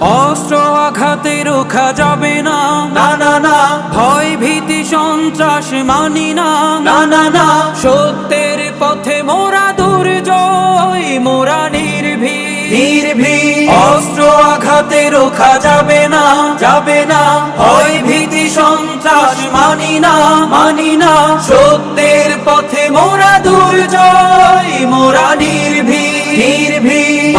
অস্ত্র আঘাতে রোখা যাবে না। না না না। ভয় ভীতি সন্ত্রাস মানি না। না না না। সত্যের পথে মোরা দুর্জয় মোরা নির্ভীক। নির্ভীক। অস্ত্র আঘাতে রোখা যাবে না। যাবে না। ভয় ভীতি সন্ত্রাস মানি না। মানি না।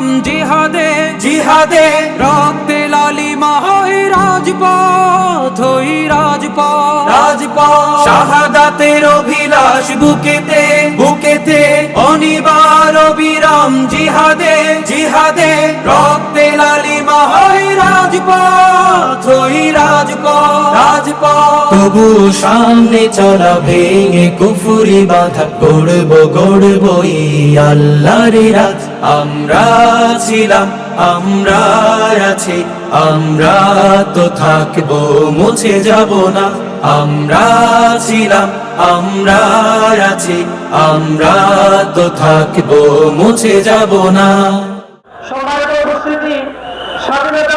অবিরাম জিহাদে জিহাদে। রক্তে লালিমা হয় রাজপথ হই রাজপথ। রাজপথ। শাহাদাতের অভিলাষ বুকেতে বুকেতে। অনিবার অবিরাম জিহাদে জিহাদে। রক্তে লালিমা হয় রাজপথ হই রাজপথ। রাজপথ। তবু সামনে চলা ভেঙে কুফুরি বাধা গড়ব গড়ব আল্লাহর রাত আমরা ছিলাম আমরা আছি, আমরা তো থাকব, মুছে যাব না। আমরা ছিলাম আমরা আছি, আমরা তো থাকব, মুছে যাব না। সম্মানিত উপস্থিতি স্বাধীনতার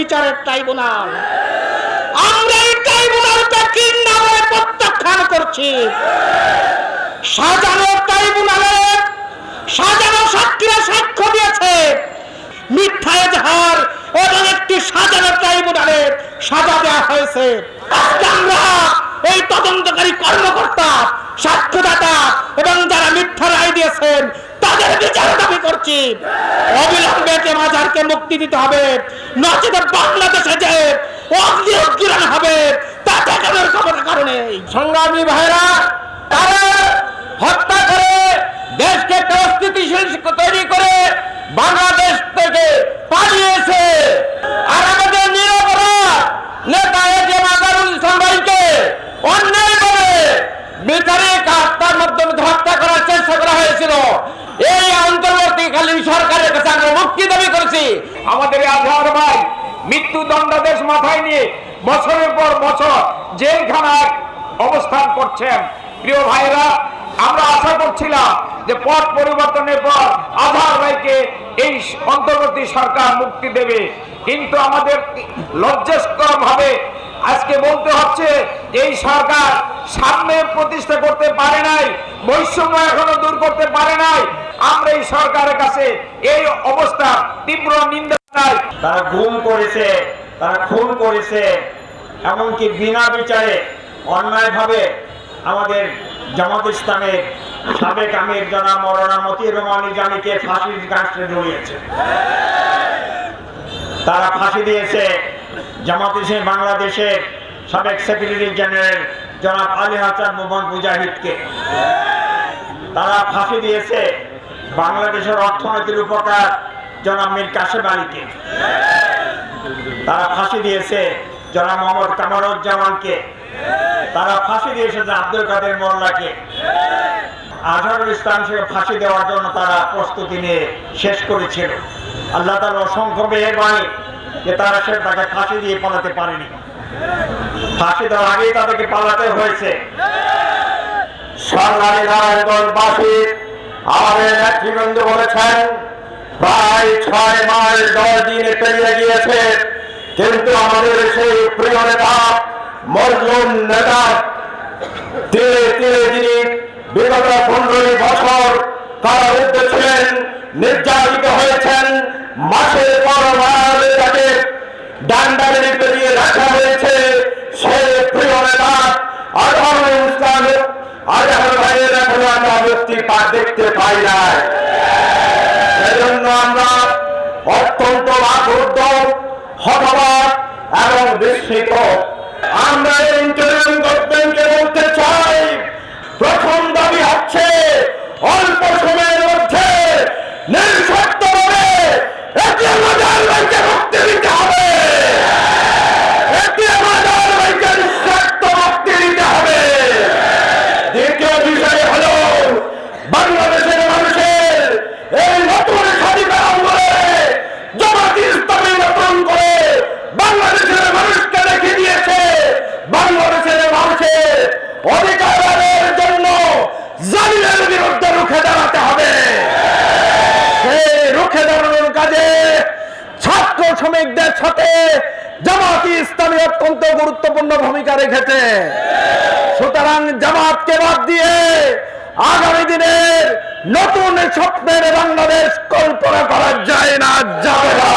বিচারের ট্রাইব্যুনাল। আমরা এই ট্রাইব্যুনালটা ঘৃণা করে প্রত্যাখ্যান করছি। সাজানো ট্রাইব্যুনালে সাজানো সাক্ষীরা সাক্ষ্য দিয়েছে। মিথ্যা এজাহার এবং একটি সাজানো ট্রাইব্যুনালে সাজা দেওয়া হয়েছে। আমরা এই তদন্তকারী কর্মকর্তা, সাক্ষ্যদাতা এবং যারা মিথ্যা রায় দিয়েছেন তাদের বিচার দাবি করছি। অবিলম্বে মাজারকে মুক্তি দিতে হবে। নচেত বাংলাদেশে যে অগ্নি উজ্জীবন হবে, তা ঠেকানোর ক্ষমতা কারণে। সংগ্রামী ভাইরা, তারা হত্যা করে দেশকে একটা অস্থিতিশীল তৈরি করে বাংলাদেশ থেকে পালিয়েছে আর আমাদের নিরপরাধ নেতা একে মাজারুল ইসলাম ভাইকে অন্যায় করে বিচারিক হত্যার মাধ্যমে হত্যা করার চেষ্টা করা হয়েছিল এই অন্তর্বর্তীকালীন সরকারের কাছে আমরা মুক্তি দাবি করেছি আমাদের ভাই মৃত্যু দণ্ডাদেশ মাথায় নিয়ে বছরের পর বছর জেলখানায় অবস্থান করছেন। প্রিয় ভাইরা আমরা আশা করছিলাম যে পথ পরিবর্তনের পর আধার ভাইকে এই অন্তর্বর্তী সরকার মুক্তি দেবে। কিন্তু আমাদের লজ্জাস্কর ভাবে আজকে বলতে হচ্ছে, এই সরকার সামনে প্রতিষ্ঠা করতে পারে নাই, বৈষম্য এখনও দূর করতে পারে নাই। আমরা এই সরকারের কাছে এই অবস্থা তীব্র নিন্দা তারা গুম করেছে, তারা খুন করেছে, এমনকি বিনা বিচারে, অন্যায়ভাবে আমাদের জামাত ইসলামের সাবেক আমির জানা মরনা মতি রোমানি জানিকে ফাঁসির গাছতে জড়িয়েছে। তারা ফাঁসি দিয়েছে জামাত ইসলাম বাংলাদেশের সাবেক সেক্রেটারি জেনারেল জনাব আলী হাসান মোহাম্মদ মুজাহিদকে। তারা ফাঁসি দিয়েছে বাংলাদেশের অর্থনীতির উপকার জনাব মীর কাশেম আলীকে। তারা ফাঁসি দিয়েছে জনাব মোহাম্মদ কামারুজ্জামানকে। তারা ফাঁসি দিয়েছে যে আব্দুল কাদের মোল্লাকে। আজহারুল ইসলাম সে ফাঁসি দেওয়ার জন্য তারা প্রস্তুতি নিয়ে শেষ করেছিল। আল্লাহ তার অসংখ্য মেহরবানি যে তারা সে তাকে ফাঁসি দিয়ে পালাতে পারেনি। ফাঁসি দেওয়ার আগেই তাদেরকে পালাতে হয়েছে। সরকারি নারায়ণগঞ্জবাসী আমাদের নেতৃবৃন্দ বলেছেন প্রায় ছয় মাস দশ দিনে পেরিয়ে গিয়েছে, কিন্তু আমাদের সেই প্রিয় নেতা মজলুম নেতা তীরে তীরে যিনি বিগত পনেরোই বছর কারারুদ্ধ ছিলেন, নির্যাতিত হয়েছেন, মাসের পর মাস তাকে ডান্ডারি পেরিয়ে রাখা হয়েছে, সেই প্রিয় নেতা আজহারুল ইসলাম আজহার ভাইয়ের এখনও আমরা মুক্তি পা দেখতে পাই নাই সেজন্য আমরা অত্যন্ত মাধুর্য হতবাক এবং বিস্মিত আমরা এই ইন্টারিম গভর্নমেন্টকে বলতে চাই প্রথম দাবি হচ্ছে অল্প সময়ের মধ্যে নিঃশর্তভাবে এটিএম হাজার ব্যাংকে মুক্তি দিতে হবে এটিএম হাজার ব্যাংকে নিঃশর্ত মুক্তি দিতে হবে দ্বিতীয় বিষয় হলো বাংলাদেশের মানুষের এই নতুন স্বাধীনতা আন্দোলনে জামাত ইসলামী নতুন করে বাংলাদেশের মানুষকে রেখে দিয়েছে বাংলাদেশের মানুষের অধিকারের জন্য জালিমের বিরুদ্ধে রুখে দাঁড়াতে হবে সেই রুখে দাঁড়ানোর কাজে ছাত্র শ্রমিকদের সাথে জামাত ইসলামী অত্যন্ত গুরুত্বপূর্ণ ভূমিকা রেখেছে। সুতরাং জামাতকে বাদ দিয়ে আগামী দিনের নতুন স্বপ্নের বাংলাদেশ কল্পনা করা যায় না, যাবে না।